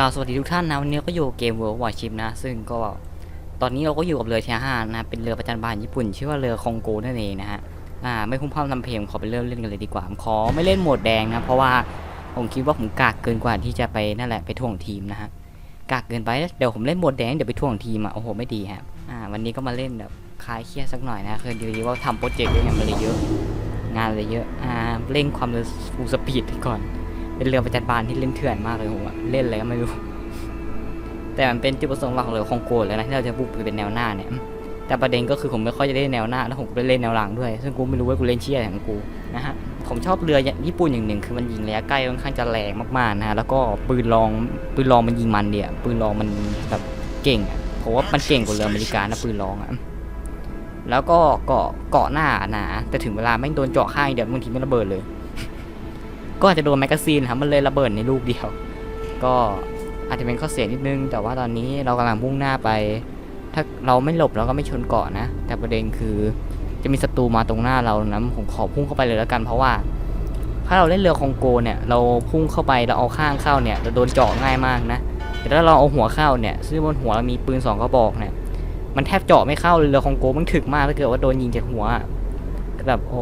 กล่าสวัสดีทุกท่านนะวันนี้ก็อยู่เกม World War Ship นะ ซึ่งก็ตอนนี้เราก็อยู่กับเรือเทียห้านะเป็นเรือประจันบานญี่ปุ่น ชื่อว่าเรือคองโกนั่นเองนะฮะอ่าไม่พุ่งพร่ำทำเพลงขอไปเริ่มเล่นกันเลยดีกว่าขอไม่เล่นโหมดแดงนะ เพราะว่าผมคิดว่าผมกากเกินกว่าที่จะไปนั่นแหละไปถ่วงทีมนะฮะกากเกินไปเดี๋ยวผมเล่นโหมดแดงเดี๋ยวไปถ่วงทีมอะโอ้โหไม่ดีฮะอ่าวันนี้ก็มาเล่นแบบคลายเครียดสักหน่อยนะคือดีว่าทำโปรเจกต์ด้วยไงมันเลยเยอะ งานเลยเยอะอ่าเร่งความเร็วฟูลสปีดก่อน เป็นเรือประจันบานที่เล่นเถื่อนมากเลยผมอะเล่นอะไรก็ไม่รู้ แต่มันเป็นจุดประสงค์หลักของเรือคองโกเลยนะที่เราจะบุกไปเป็นแนวหน้าเนี่ย แต่ประเด็นก็คือผมไม่ค่อยจะเล่นแนวหน้าแล้วผมก็ไปเล่นแนวหลังด้วย ซึ่งกูไม่รู้ว่ากูเล่นเชี่ยอะไรของกูนะฮะผมชอบเรือญี่ปุ่นอย่างหนึ่งคือมันยิงระยะใกล้ค่อนข้างจะแรงมากๆนะฮะแล้วก็ปืนลองปืนลองมันยิงมันเดียปืนลองมันแบบเก่งอะผมว่ามันเก่งกว่าเรืออเมริกานะปืนลองอะแล้วก็เกาะเกาะหน้าหนาแต่ถึงเวลาแม่งโดนเจาะข้างเดียวบางทีไม่ระเบิดเลย ก็อาจจะโดนแมกกาซีนครับมันเลยระเบิดในลูกเดียว ก็อาจจะเป็นข้อเสียนิดนึง แต่ว่าตอนนี้เรากำลังมุ่งหน้าไป ถ้าเราไม่หลบเราก็ไม่ชนเกาะนะ แต่ประเด็นคือจะมีศัตรูมาตรงหน้าเรานะผมขอพุ่งเข้าไปเลยแล้วกัน เพราะว่า ถ้าเราเล่นเรือคองโกเนี่ย เราพุ่งเข้าไปเราเอาข้างเข้าเนี่ยเราโดนเจาะง่ายมากนะ แต่ถ้าเราเอาหัวเข้าเนี่ยซึ่งบนหัวเรามีปืนสองกระบอกเนี่ยมันแทบเจาะไม่เข้าเลยเรือคองโกมันถึกมากถ้าเกิดว่าโดนยิงจากหัวอะแบบโอ้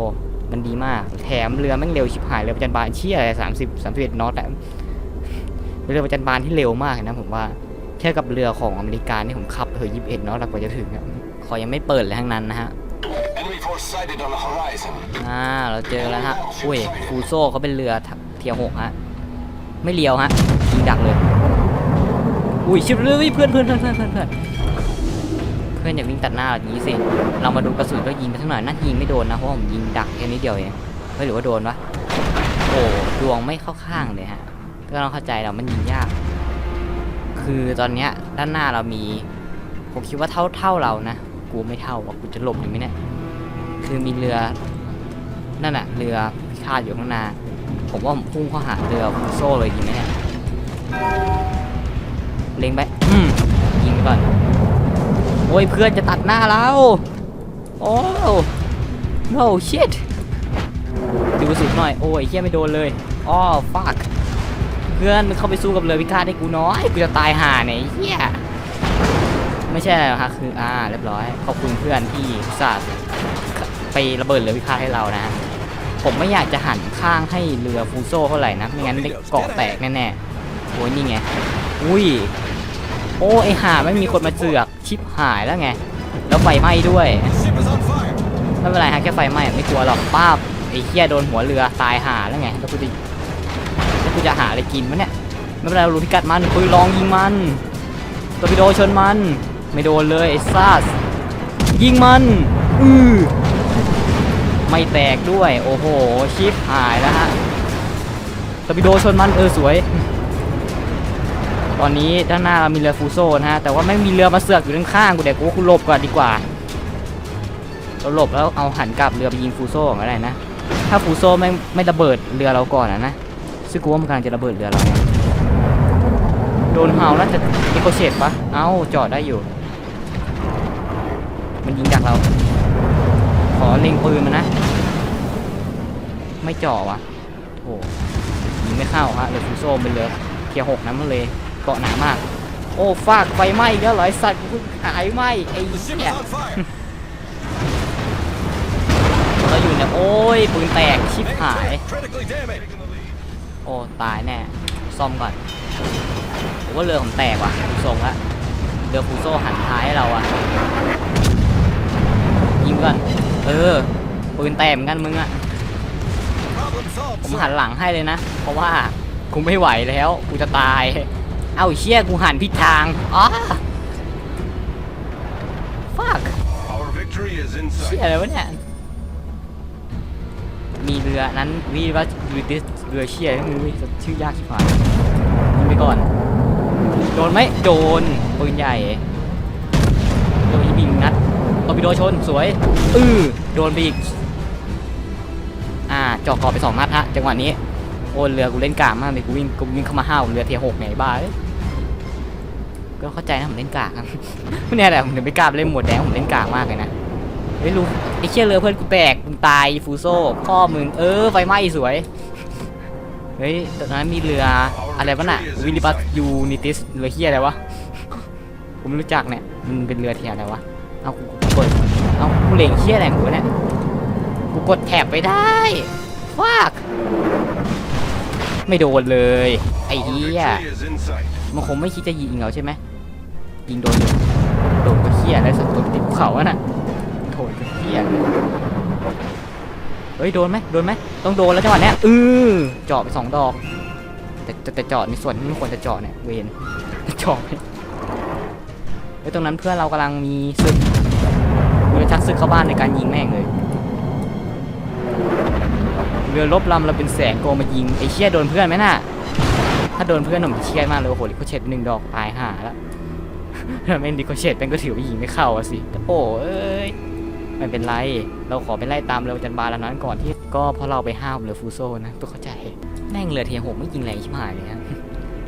มันดีมาก แถมเรือแม่งเร็วชิบหายเรือประจันบานเชี่ยอะไรสามสิบสามสิบเอ็ดน็อตอะเป็นเรือประจันบานที่เร็วมากนะผมว่าเทียบกับเรือของอเมริกานี่ผมขับเถอยี่สิบเอ็ดน็อตกว่าจะถึงอะขอยังไม่เปิดเลยทั้งนั้นนะฮะอ่าเราเจอแล้วฮะอุ้ยฟูโซ่เขาเป็นเรือเทียร์หกฮะไม่เลี้ยวฮะยิงดักเลย อุ้ยชิบเลยเพื่อนเพื่อนเพื่อนเพื่อนเพื่อน เพื่อนอย่าวิ่งตัดหน้าเราอย่างนี้สิ เรามาดูกระสุนก็ยิงไปทั้งหน่อยน่ายิงไม่โดนนะเพราะผมยิงดักแค่นิดเดียวเองไม่หรือว่าโดนวะโอ้ดวงไม่เข้าข้างเลยฮะ ก็ต้องเข้าใจเรามันยิงยาก คือตอนเนี้ยด้านหน้าเรามี ผมคิดว่าเท่าเท่าเรานะ กูไม่เท่าว่ะกูจะหลบอยู่ไหมเนี่ย คือมีเรือ นั่นน่ะเรือพิฆาตอยู่ข้างหน้า ผมว่าผมพุ่งเข้าหาเรือโซ่เลยดีไหมเนี่ย เล็งไป อืมยิงไปก่อน โอ้ยเพื่อนจะตัดหน้าเราโอ้ no shit ดูสุดหน่อย โอ้ยเฮียไม่โดนเลยอ้อ fuck เพื่อนมึงเข้าไปสู้กับเรือพิฆาตให้กูน้อยกูจะตายห่าเนี่ยไอ้เฮียไม่ใช่อะคืออ่าเรียบร้อย ขอบคุณเพื่อนที่อุตส่าห์ไประเบิดเรือพิฆาตให้เรานะ ผมไม่อยากจะหันข้างให้เรือฟูโซ่เท่าไหร่นะไม่งั้นเด็กเกาะแตกแน่ๆโอ้ยนี่ไง อุ้ย โอ้ไอห่าไม่มีคนมาเจือกชิปหายแล้วไง แล้วไฟไหม้ด้วยไม่เป็นไรฮะแค่ไฟไหม้ไม่กลัวหรอกป้าบไอ้เหี้ยโดนหัวเรือตายห่าแล้วไงแล้วกูจะแล้วกูจะหาอะไรกินวะเนี่ยไม่เป็นไรเรารู้พิกัดมันคุยลองยิงมันตัวปิโดชนมัน ไม่โดนเลยไอ้ซาสยิงมันอือไม่แตกด้วย โอ้โหชิปหายแล้วฮะตอร์ปิโดชนมันเออสวย ตอนนี้ด้านหน้าเรามีเรือฟูโซนะฮะแต่ว่าไม่มีเรือมาเสือกอยู่ข้างๆกูเดี๋ยวกูว่ากูหลบก่อนดีกว่าเราหลบแล้วเอาหันกลับเรือไปยิงฟูโซ่ก็ได้นะ ถ้าฟูโซ่ไม่ไม่ระเบิดเรือเราก่อนนะนะซึ่งกูว่ามันกำลังจะระเบิดเรือเราโดนเฮาน่าจะเอโคเชตปะเอ้าจอดได้อยู่ มันยิงดักเรา ขอเล็งปืนมันนะ ไม่จ่อวะโอ้ยิงไม่เข้าฮะเรือฟูโซ่เป็นเรือเทียร์หกนะมันเลย กาะหนามาก โอ้ฟากไฟไหม้กแล้วหรอไอสัตว์กูเพิ่งหายไหม้ไอ้เหี้ยเราอยู่เนี่ยโอ้ยปืนแตกชิบหาย โอ้ตายแน่ซ่อมก่อนผมว่าเรือผมแตกว่ะดูทรงละเรือฟูโซ่หันท้ายให้เราอะยิงก่อนเออปืนแตกเหมือนกันมึงอะผมหันหลังให้เลยนะ เพราะว่ากูไม่ไหวแล้วกูจะตาย เอ้าเชี่ยกูหันผิดทางอ๋อ fuck Our victory is in เชี่ย sight. อะไรวะเนี่ย มีเรือนั้นวิว่าเรือเรือเชี่ยไม่รู้ชื่อยากชิบหายยิงไปก่อน โดนไหมโดนปืนใหญ่โดนยิงอีกนัดตอร์ปิโดชนสวย อือโดนไปอีก อ่าเจาะกรอบไปสองนัดฮะจังหวะนี้ โอ้เรือกูเล่นกลางมากเลยกูวิ่งกูวิ่งเข้ามาห้าวเรือเทียร์หกไงบ้าเอ้ย ก็เข้าใจนะผมเล่นกางครับไม่แน่แหละผมถึงไม่กล้าเล่นหมวดแดงผมเล่นกางมากเลยนะไม่รู้ไอ้เชี่ยเรือเพื่อนกูแตกมึงตายฟูโซ่พ่อมึงเออไฟไหม้สวยเฮ้ยตอนนั้นมีเรืออะไรวะน่ะวิลิบัสยูนิติสเรือเฮียอะไรวะผมไม่รู้จักเนี่ยมันเป็นเรือเทียอะไรวะเอากูกดเอากูเหลงเฮียอะไรของกูเนี่ยกูกดแถบไปได้ฟากไม่โดนเลยไอ้เฮียมันคงไม่คิดจะยิงเราใช่ไหม ยิงโดนอยู่โดนก็เฮียแล้วสักตัวติดภูเขาอะน่ะโดนก็เฮียเฮ้ยโดนไหมโดนไหมต้องโดนแล้วจังหวะเนี้ยอือเจาะไปสองดอก แต่แต่เจาะในส่วนที่ไม่ควรจะเจาะเนี่ยเวนเจาะไปเฮ้ตรงนั้นเพื่อนเรากำลังมีศึกเรือชักศึกเข้าบ้านในการยิงแม่งเลยเรือรบลำเราเป็นแสนโกมายิงไอ้เชี่ยโดนเพื่อนไหมน่ะถ้าโดนเพื่อนผมเครียมากเลยโอ้โหลิโคเชตหนึ่งดอกตายห่าแล้ว แล้วแม่งลิโคเชตเป็นก็ถือว่ายิงไม่เข้าอะสิแต่โอ้เอ้ยไม่เป็นไร เราขอไปไล่ตามเรือจันบาลแล้วนั้นก่อนที่ก็เพราะเราไปห้ามเรือฟูโซนะต้องเข้าใจแม่งเรือทีหกไม่ยิงแรงชิบหายเลยฮะ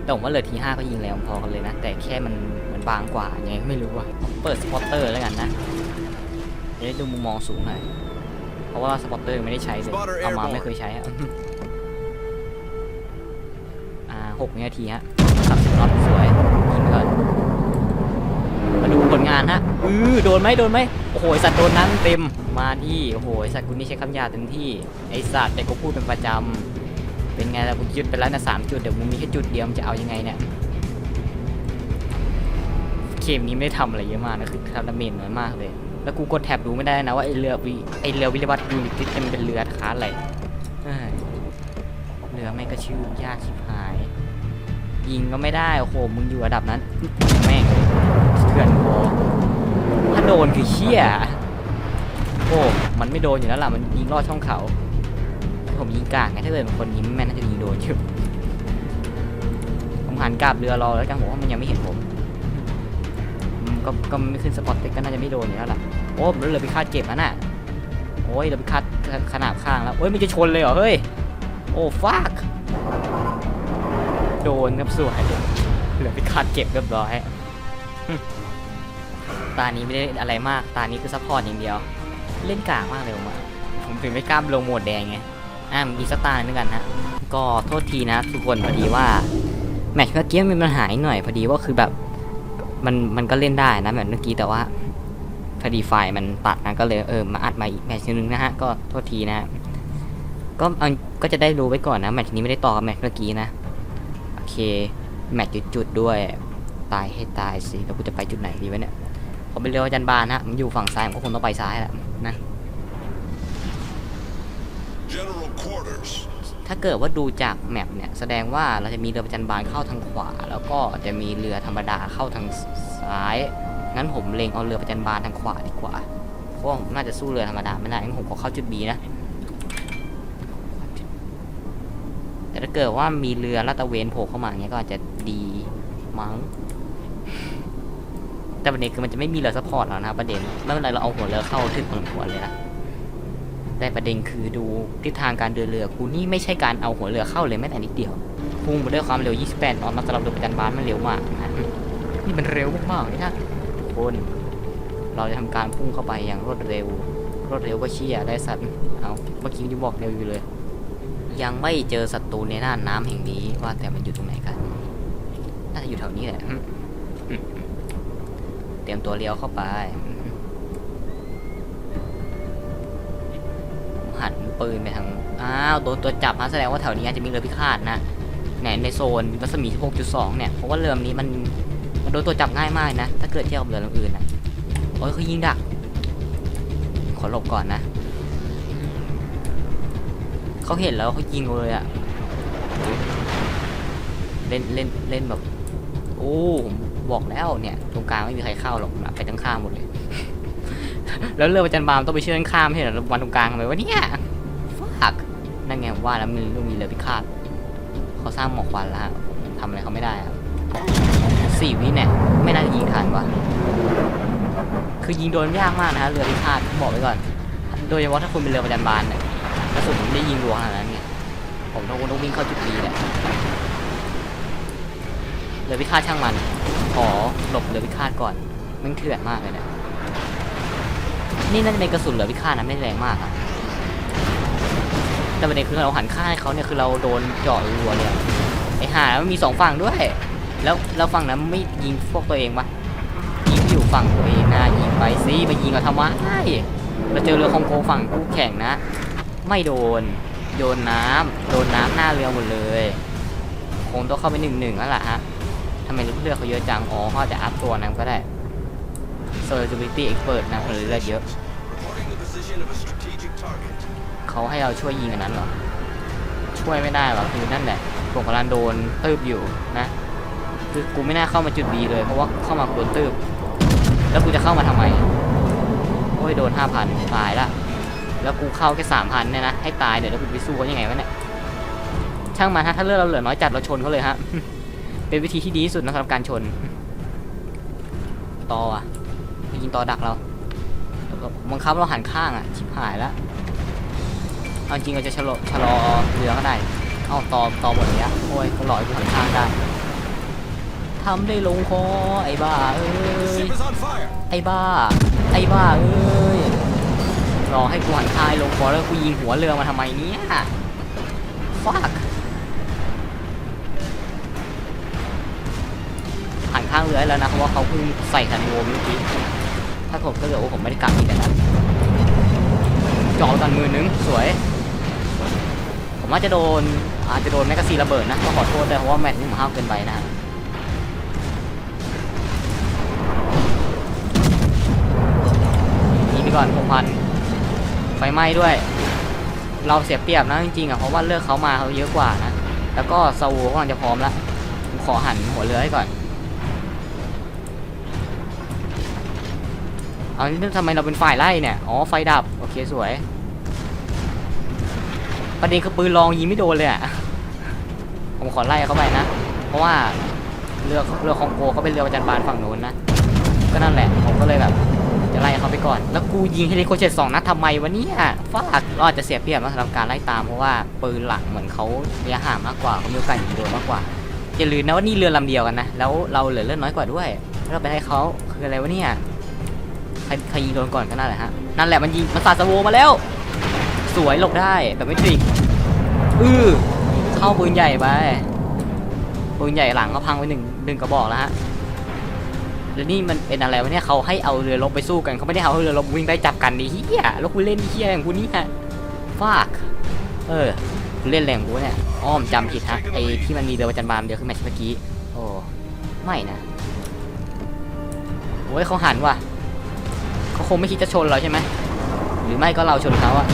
แต่ผมว่าเรือทีห้าก็ยิงแรงพอกันเลยนะ แต่แค่มันเหมือนบางกว่าไงไม่รู้ว่าเปิดสปอตเตอร์แล้วกันนะจะได้ดูมุมมองสูงหน่อยเพราะว่าสปอตเตอร์ไม่ได้ใช้เลย Spotter เอามา airborne ไม่เคยใช้อะอ่าหกนาทีฮะสามสิบน็อตสวยยิงก่อน มาดูผลงานฮะอือโดนไหมโดนไหมโอ้โหสัตว์โดนนั้นเต็มมาที่โอ้โหสัตว์คุณนี่ใช้คำหยาบเต็มที่ไอสัตว์แต่ก็พูดเป็นประจำเป็นไงล่ะผมยึดไปแล้วนะสามจุดเดี๋ยวมึงมีแค่จุดเดียวมึงจะเอายังไงเนี่ยเกมนี้ไม่ได้ทำอะไรเยอะมากนะคือทำดาเมจน้อยมากเลย แล้วกูกดแท็บดูไม่ได้นะว่าไอเรือวิไอเรือวิลวัตยูนิติสมันเป็นเรือค้าอะไรเรือไม่งก็ชื่อยากชิบหาย ยิงก็ไม่ได้โอ้โหมึงอยู่ระดับนั้นแม่งเถื่อนโอถ้าโดนคือเชี่ยโอ้ มันไม่โดนอยู่แล้วล่ะ มันยิงลอดช่องเขา ผมยิงกลางไง ถ้าเกิดเป็นคนยิงไม่แม่นน่าจะยิงโดนอยู่ผมหันกลับเรือรอแล้วจังบอกว่ามันยังไม่เห็นผมก็ก็ไม่ขึ้นสปอตเต็กก็น่าจะไม่โดนอยู่แล้วล่ะ โอ้เรือไปคาดเจ็บนะน่ะ โอ้ยเรือไปคาดขนาบข้างแล้ว โอ้ยมันจะชนเลยเหรอ เฮ้ย โอ้ฟากโดนครับสวยเหลือไปคาดเก็บเรียบร้อย ตานี้ไม่ได้อะไรมาก ตานี้คือซัพพอร์ตอย่างเดียว เล่นกลางมากเลยผมอะผมถึงไม่กล้าลงโหมดแดงไง อะมีสตาร์นึงกันฮะก็โทษทีนะทุกคนพอดีว่าแมตช์เมื่อกี้มีปัญหาหน่อยพอดีว่าคือแบบ มันมันก็เล่นได้นะแมตช์เมื่อกี้แต่ว่าพอดีไฟล์มันตัดนะก็เลยเออมาอัดมาอีกแมตช์นึงนะฮะก็โทษทีนะ ก็เอาก็จะได้รู้ไว้ก่อนนะแมตช์นี้ไม่ได้ต่อบแมตช์เมื่อกี้นะโอเคแมตช์จุดๆด้วย ตายให้ตายสิแล้วกูจะไปจุดไหนดีวะเนี่ยผมเป็นเรืออาจันบานฮะผมอยู่ฝั่งซ้ายผมก็คงต้องไปซ้ายแหละนะ General quarters. ถ้าเกิดว่าดูจากแมปเนี่ยแสดงว่าเราจะมีเรือประจันบานเข้าทางขวา แล้วก็จะมีเรือธรรมดาเข้าทางซ้ายงั้นผมเล็งเอาเรือประจันบานทางขวาดีกว่าเพราะว่าผมน่าจะสู้เรือธรรมดาไม่ได้งั้นผมขอเข้าจุดบีนะแต่ถ้าเกิดว่ามีเรือลาดตระเวนโผล่เข้ามาอย่างเงี้ยก็อาจจะดีมั้ง แต่ประเด็นคือมันจะไม่มีเรือซัพพอร์ตแล้วนะประเด็นไม่เป็นไรเราเอาหัวเรือเข้าทึบของหัวเลยนะแต่ประเด็นคือดูทิศทางการเดินเรือกูนี่ไม่ใช่การเอาหัวเรือเข้าเลยแม้แต่นิดเดียวพุ่งไปด้วยความเร็ว 28นอตสำหรับเรือประจันบานมันเร็วมากนะนี่มันเร็วมากๆเลยนะทุกคนเราจะทำการพุ่งเข้าไปอย่างรวดเร็ว รวดเร็วก็เชี่ยได้สัตว์เอาเมื่อกี้ยังบอกเร็วอยู่เลย ยังไม่เจอศัตรูในน่านน้ำแห่งนี้ว่าแต่มันอยู่ตรงไหนกันน่าจะอยู่แถวนี้แหละ รียมตัวเลี้ยวเข้าไป หันปืนไปทาง อ้าวโดนตัวจับฮะแสดงว่าแถวนี้อาจจะมีเรือพิฆาตนะไหนในโซนรัศมี 6.2 เนี่ย เพราะว่าเรือนี้มันมันโดนตัวจับง่ายมากนะ ถ้าเกิดเทียบกับเรือลำอื่นนะโอ้ยเขายิงดัก ขอหลบก่อนนะ เขาเห็นแล้วเขายิงเลยอะเล่นเล่นเล่นแบบ โอ้ผม บอกแล้วเนี่ยตรงกลางไม่มีใครเข้าหรอกนะไปทั้งข้ามหมดเลย แล้วเรือประจันบานต้องไปเชื่อข้ามให้เหรอวันตรงกลางทำไมวะเนี่ยฟักนั่นไงว่าแล้วมันต้องมีเรือพิฆาตเขาสร้างหมอกควันแล้วฮะทำอะไรเขาไม่ได้ครับสี่วิเนี่ยไม่น่าจะยิงทันวะคือยิงโดนยากมากนะฮะเรือพิฆาตบอกไว้ก่อน โดยเฉพาะถ้าคุณเป็นเรือประจันบานเนี่ยกระสุนมไม่ได้ยิงรัวขนาดนั้นไงผมต้องต้องวิ่งเข้าจุดดีแหละ รือพิฆาตช่างมัน ขอหลบเรือพิฆาตก่อนมันเถื่อนมากเลยเนี่ยนี่น่าจะเป็นกระสุนเหลือพิฆาตนะไม่แรงมากอะแต่ประเด็นคือเราหันข้างให้เขาเนี่ยคือเราโดนเจาะรัวเลยไอ้ห่ามันมีสองฝั่งด้วย แล้วแล้วฝั่งนั้นไม่ยิงพวกตัวเองปะยิงอยู่ฝั่งตัวเองนะยิงไปสิไปยิงเราทำไมเราเจอเรือคองโกฝั่งคู่แข่งนะ ไม่โดนโดนน้ำโดนน้ำหน้าเรือหมดเลย คงต้องเข้าไปหนึ่งหนึ่งแล้วล่ะฮะำไมเรือเขาเยอะจัง อ๋อเขาอาจะอัพตัวนั้นก็ได้ Survivability Expert นะหรือเรือเยอะ เขาให้เราช่วยยิงอันนั้นเหรอ ช่วยไม่ได้หรอคือนั่นแหละผมกำลังโดนตืบอยู่นะ คือกูไม่น่าเข้ามาจุดบีเลย เพราะว่าเข้ามากูโดนตืบ แล้วกูจะเข้ามาทำไม โอ้ยโดนห้าพันตายละ แล้วกูเข้าแค่สามพันเนี่ยนะให้ตายเดี๋ยวแล้วกูไปสู้เขายังไงวะเนี่ย ช่างมันฮะถ้าเลือดเราเหลือน้อยจัดเราชนเขาเลยฮะ เป็นวิธีที่ดีที่สุดนะสำหรับการชนต่ออะไปยิงต่อดักเราบังคับเราหันข้างอะชิบหายแล้วเอาจริงเราจะชะลอชะลอเรือก็ได้เอาต่อต่อหมดเนี้ยโอ้ยก็ลอยกูหันข้างได้ทำได้ลงคอไอ้บ้าเอ้ยไอ้บ้า ไอ้บ้าเอ้ยรอให้กูหันท้ายลงคอแล้วกูยิงหัวเรือมาทำไมเนี่ยฟัก หันข้างเรือให้แล้วนะเพราะว่าเขาเพิ่งใส่ทันโวมเมื่อกี้ถ้าผมก็เกิดว่าผมไม่ได้กลับอีกแล้วจอกันมือนึงสวย ผมอาจจะโดนอาจจะโดนแมกกาซีระเบิดนะก็ขอโทษด้วยเพราะว่าแมตช์นี้ผมห้าวเกินไปนะฮะยิงไปก่อนหกพันไฟไหม้ด้วย เราเสียเปรียบนะจริงๆอะเพราะว่าเลือกเขามาเขาเยอะกว่านะ แล้วก็ซาวูกำลังจะพร้อมแล้วขอหันหัวเรือให้ก่อน เอานี่ทำไมเราเป็นฝ่ายไล่เนี่ย อ๋อ ไฟดับ โอเคสวย ประเด็นคือปืนลองยิงไม่โดนเลยอะผมขอไล่เขาไปนะ เพราะว่าเรือเรือของโกเขาเป็นเรือประจันบานฝั่งโน้นนะ ก็นั่นแหละ ผมก็เลยแบบ จะไล่เขาไปก่อน แล้วกูยิงเฮลิคอปเตอร์สองนัดทำไมวะเนี่ยฟาดเราอาจจะเสียเปรียบนะสำหรับการไล่ตามเพราะว่าปืนหลังเหมือนเขาระยะห่างมากกว่าเขามีโอกาสยิงโดนมากกว่าอย่าลืมนะว่านี่เรือลำเดียวกันนะ แล้วเราเหลือเลือดน้อยกว่าด้วย เราไปให้เขาคืออะไรวะเนี่ย ครใครยิงโดนก่อนก็นั่นแหละฮะนั่นแหละมันยิงมันสาดสโวมาแล้ว สวยหลบได้แบบไม่ทริกอือเข้าปืนใหญ่ไปปืนใหญ่หลังก็พังไปหนึ่งหนึ่งกระบอกแล้วฮะแล้วนี่มันเป็นอะไรวะเนี่ยเขาให้เอาเรือรบไปสู้กันเขาไม่ได้เอาเรือรบวิ่งไล่จับกันดิเฮียแล้วกูเล่นเฮียอย่างกูนี่ฮะฟากเออเล่นแรงกูเนี่ยอ้อมจำผิดฮะไอ้ที่มันมีเรือประจันบานเดียวคือแมตช์เมื่อกี้โอ้ไม่นะโอ้ยเขาหันว่ะ งไม่คิดจะชนเราใช่ไหมหรือไม่ก็เราชนเขาอะ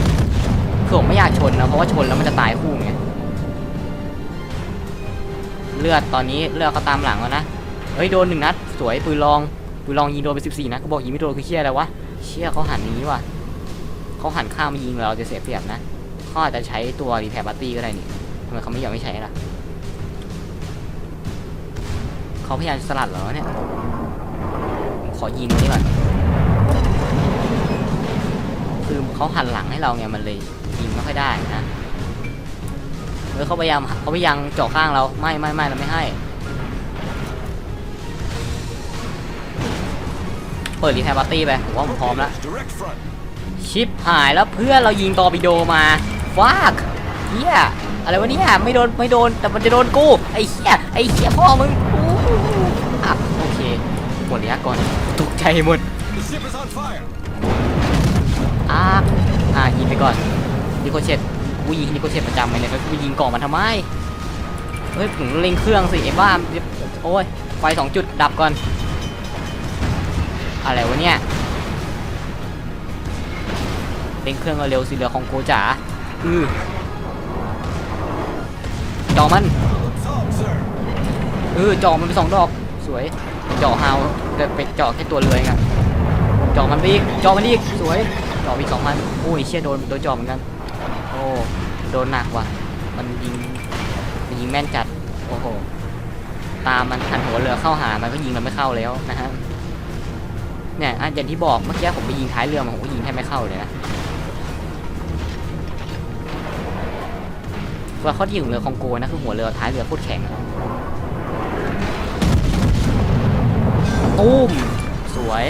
คือผมไม่อยากชนนะเพราะว่าชนแล้วมันจะตายคู่ไงเลือดตอนนี้เลือดเขาตามหลังแล้วนะเฮ้ยโดนหนึ่งนัดสวยปืนลองปืนลองยิงโดนไปสิบสี่นัดก็บอกยิงไม่โดนคือเชี่ยอะไรวะเชี่ยเขาหันนี้ว่ะเขาหันข้ามายิงเราจะเสียเปรียบนะเขาอาจจะใช้ตัวรีแพร์บัตตี้ก็ได้นี่ทำไมเขาไม่ยอมไม่ใช้ล่ะเขาพยายามสลัดเหรอเนี่ยขอยิงตรงนี้ก่อน คือเขาหันหลังให้เราไงมันเลยยิงไม่ค่อยได้นะเออเขาพยายามเขาพยายามเจาะข้างเราไม่ไม่ไม่เราไม่ให้ เปิดรีแทร์ปาร์ตี้ไปผมว่าผมพร้อมแล้วชิปหายแล้วเพื่อนเรายิงตอร์ปิโดมาฟากเฮียอะไรวะเนี่ยไม่โดนไม่โดนแต่มันจะโดนกูไอ้เฮียไอ้เฮียพ่อมึงอู้อะโอเคหมดระยะก่อนตกใจหมด อะอะยิงไปก่อนนิโคเชตกูยิงนิโคเชตประจำเลยเลยก็กูยิงก่อนมันทำไมเฮ้ยผมเล็งเครื่องสิไอ้บ้าโอ้ยไฟสองจุดดับก่อน อะไรวะเนี่ยเร่งเครื่องเร็วสิเรือของโกจ๋าอือจอมันเออจอมันไปสองดอกสวยจอฮาวแต่ไปจาะแค่ตัวเรือเองอะจอมันไปอีกจอมันอีกสวย จอมีสองพันโอ้ยเชี่ยโดนโดนจอบเหมือนกัน โอ้ โดนหนักว่ะ มันยิงมันยิงแม่นจัด โอ้โห ตามมันหันหัวเรือเข้าหา มันก็ยิงมันไม่เข้าแล้วนะฮะ เนี่ยอันอย่างที่บอกเมื่อกี้ผมไปยิงท้ายเรือมาผมก็ยิงแทบไม่เข้าเลยนะว่าข้อดีของเรือคองโกนะคือหัวเรือท้ายเรือโคตรแข็งตุ้มสวย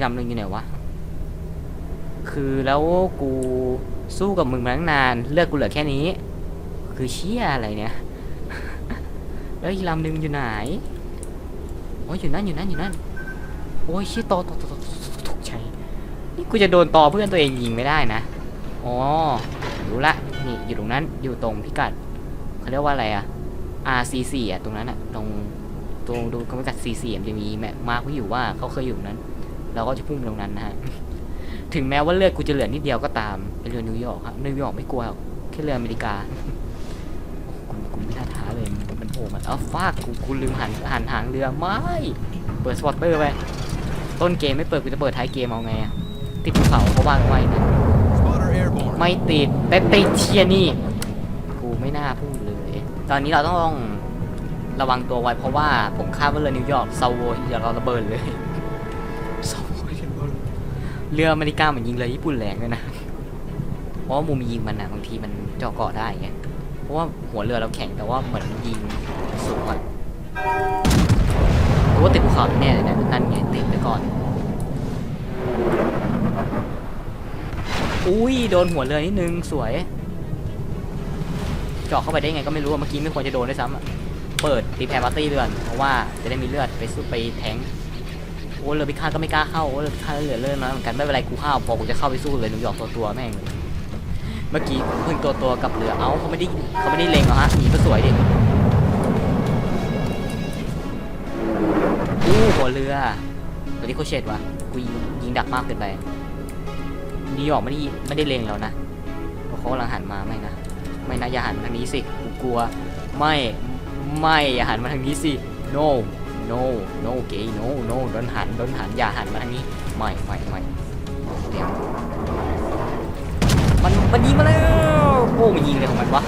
battleship sunk. อีกลำหนึ่งอยู่ไหนวะ คือแล้วกูสู้กับมึงมาตั้งนาน เลือกกูเหลือแค่นี้ คือเชี่ยอะไรเนี่ย แล้วอีกลำหนึ่งอยู่ไหน โอ้ยอยู่นั่นอยู่นั่นอยู่นั่น โอ้ยเชี่ยตอตอตอตอถูกใจนี่กูจะโดนตอเพื่อนตัวเองยิงไม่ได้นะ อ๋อ รู้ละ นี่อยู่ตรงนั้น อยู่ตรงพิกัดเขาเรียกว่าอะไรอะ RC4 อะตรงนั้นอะตรงตรงดูพิกัด C4 มันจะมีแมปมาร์กไว้อยู่ว่าเขาเคยอยู่ตรงนั้น เราก็จะพุ่งไปตรงนั้นนะฮะ ถึงแม้ว่าเลือดกูจะเหลือนิดเดียวก็ตามเป็นเรือนิวยอร์กครับนิวยอร์กไม่กลัวแค่เรืออเมริกากูกูไม่น่าท้าเลยมันโผล่มาเอ้าฟากกูกูลืมหันหันหางเรือไม่เปิดสปอตเตอร์ไปต้นเกมไม่เปิดกูจะเปิดท้ายเกมเอาไงติดภูเขาเขาวางไว้นะไม่ติดแต่ติดเชียนี่กูไม่น่าพูดเลย ตอนนี้เราต้องระวังตัวไว้เพราะว่าผมคาดว่าเรือนิวยอร์กเซาโวอย่เราระเบิดเลย เรืออเมริกาเหมือนยิงเรือญี่ปุ่นแรงเลยนะ เพราะว่ามุมยิงมันนะบางทีมันเจาะเกาะได้ไงเพราะว่าหัวเรือเราแข็งแต่ว่าเหมือนยิงสูงอะหรือว่าติดภูเขาแน่เลยนะนั่นไงติดไปก่อน อุ้ยโดนหัวเรือนิดนึงสวย เจาะเข้าไปได้ไงก็ไม่รู้เมื่อกี้ไม่ควรจะโดนด้วยซ้ำเปิดตีแพรปาร์ตี้เรือนเพราะว่าจะได้มีเลือดไปสู้ไปแทง โอ้เรือพิฆาตก็ไม่กล้าเข้าโอ้เรือพิฆาตเหลือเลือดน้อยเหมือนกันไม่เป็นไรกูเข้าพอกูจะเข้าไปสู้เลยนิวยอร์กตัวตัวแม่งเมื่อกี้เพิ่งตัวตัวกับเรือเอ้าเขาไม่ได้เขาไม่ได้เลงเหรอฮะหนีก็สวยดิอู้หัวเรือตัวนี้โคเชตวะกูยิงดักมากเกินไปนิวยอร์กไม่ได้ไม่ได้เลงแล้วนะเพราะเขากำลังหันมาไม่นะไม่นะอย่าหันมาทางนี้สิกูกลัวไม่ไม่อย่าหันมาทางนี้สิ no no no เกย์ no no โดนหันโดนหันอย่าหันมาทางนี้ไม่ไม่ไม่เดี๋ยวมันมันยิงมาแล้วโอ้มันยิงอะไรของมันวะ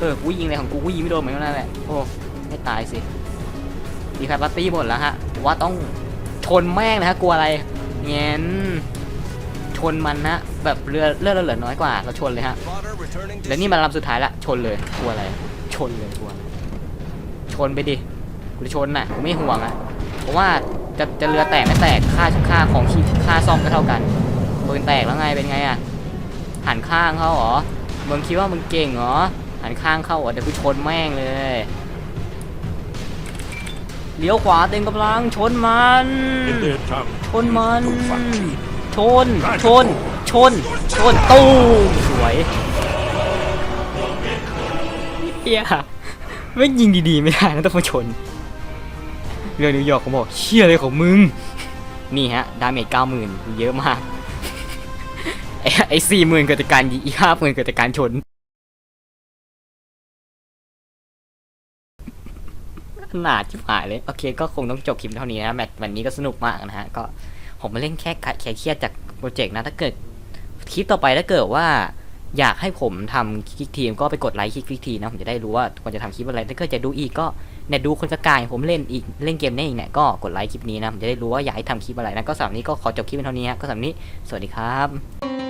เออกูยิงอะไรของกูกูยิงไม่โดนเหมือนกันนั่นแหละโอ้ไม่ตายสิดีแพรปาร์ตี้หมดแล้วฮะว่าต้องชนแม่งนะฮะกลัวอะไรเงี้ยชนมันนะแบบเรือเลือดเราเหลือน้อยกว่าเราชนเลยฮะ Spotter returning to แล้วนี่มันลำสุดท้ายละชนเลยกลัวอะไรชนเลยกลัวอะไรช นไปดิกูจะชนน่ะกูไม่ห่วงอะเพราะว่าจะจะเรือแตกไม่แตกค่าค่าของชีพค่าซ่อมก็เท่ากันปืนแตกแล้วไงเป็นไงอะหันข้างเขาเหรอมึงคิดว่ามึงเก่งเหรอหันข้างเข้าเหรอเดี๋ยวกูชนแม่งเลยเลี้ยวขวาเต็มกำลังชนมันชนมันชนชนชนชนตู้สวยเฮีย ไม่ยิงดีๆไม่ได้นะต้องมาชน เรือนิวยอร์กเขาบอกเชี่ยอะไรของมึง นี่ฮะ ดาเมจเก้าหมื่นเยอะมาก ไอ้สี่หมื่นเกิดจากการยิงอีห้าหมื่นเกิดจากการชนขนาดชิบหายเลย โอเค ก็คงต้องจบคลิปเท่านี้นะ แมตช์วันนี้ก็สนุกมากนะฮะ ก็ผมมาเล่นแค่แค่เครียดจากโปรเจกต์นะ ถ้าเกิดคลิปต่อไปถ้าเกิดว่า อยากให้ผมทำคลิกทีมก็ไปกดไลค์คลิกคลิกทีนะผมจะได้รู้ว่าควรจะทำคลิปอะไรถ้าเกิดจะดูอีกก็เนี่ยดูคนกระกายผมเล่นอีกเล่นเกมนี้อีกเนี่ยก็กดไลค์คลิปนี้นะผมจะได้รู้ว่าอยากให้ทำคลิปอะไรนะก็สำหรับนี้ก็ขอจบคลิปเป็นเท่านี้ฮะก็สำหรับนี้สวัสดีครับ